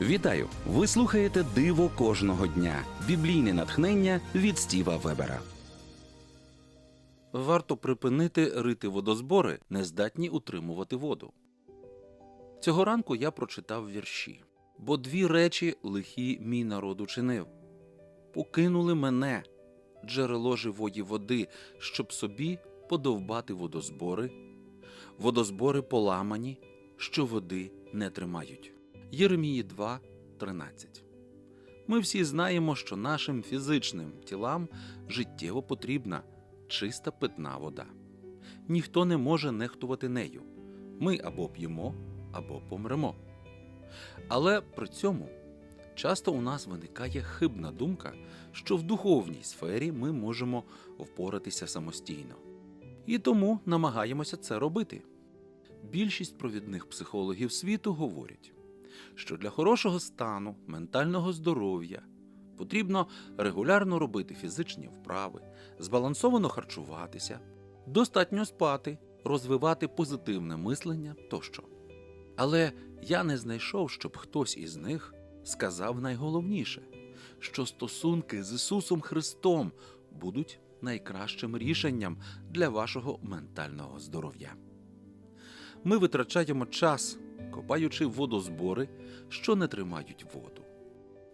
Вітаю! Ви слухаєте Диво кожного дня. Біблійне натхнення від Стіва Вебера. Варто припинити рити водозбори, не здатні утримувати воду. Цього ранку я прочитав вірші. Бо дві речі лихі мій народ учинив. Покинули мене, джерело живої води, щоб собі подовбати водозбори, водозбори поламані, що води не тримають. Єремії 2, 13. Ми всі знаємо, що нашим фізичним тілам життєво потрібна чиста питна вода. Ніхто не може нехтувати нею. Ми або п'ємо, або помремо. Але при цьому часто у нас виникає хибна думка, що в духовній сфері ми можемо впоратися самостійно. І тому намагаємося це робити. Більшість провідних психологів світу говорять, що для хорошого стану, ментального здоров'я потрібно регулярно робити фізичні вправи, збалансовано харчуватися, достатньо спати, розвивати позитивне мислення тощо. Але я не знайшов, щоб хтось із них сказав найголовніше, що стосунки з Ісусом Христом будуть найкращим рішенням для вашого ментального здоров'я. Ми витрачаємо час, копаючи водозбори, що не тримають воду.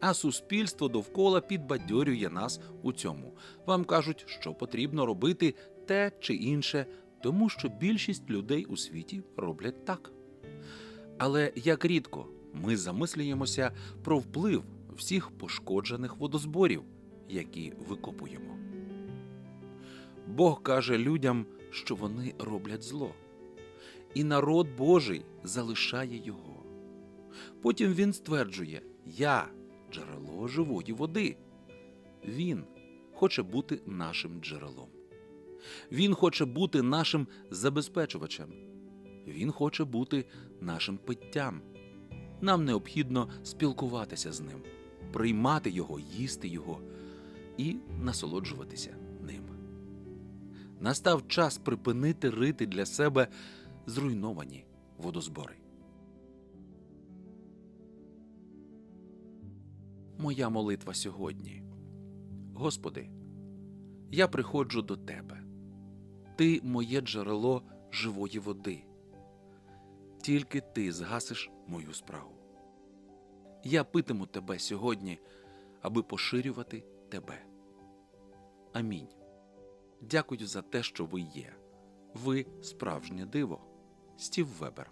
А суспільство довкола підбадьорює нас у цьому. Вам кажуть, що потрібно робити те чи інше, тому що більшість людей у світі роблять так. Але як рідко ми замислюємося про вплив всіх пошкоджених водозборів, які викопуємо. Бог каже людям, що вони роблять зло, і народ Божий залишає його. Потім він стверджує: Я джерело живої води. Він хоче бути нашим джерелом. Він хоче бути нашим забезпечувачем. Він хоче бути нашим питтям. Нам необхідно спілкуватися з ним, приймати його, їсти його і насолоджуватися ним. Настав час припинити рити для себе зруйновані водозбори. Моя молитва сьогодні. Господи, я приходжу до Тебе. Ти моє джерело живої води. Тільки ти згасиш мою справу. Я питиму тебе сьогодні, аби поширювати тебе. Амінь. Дякую за те, що ви є. Ви справжнє диво. Стів Вебер.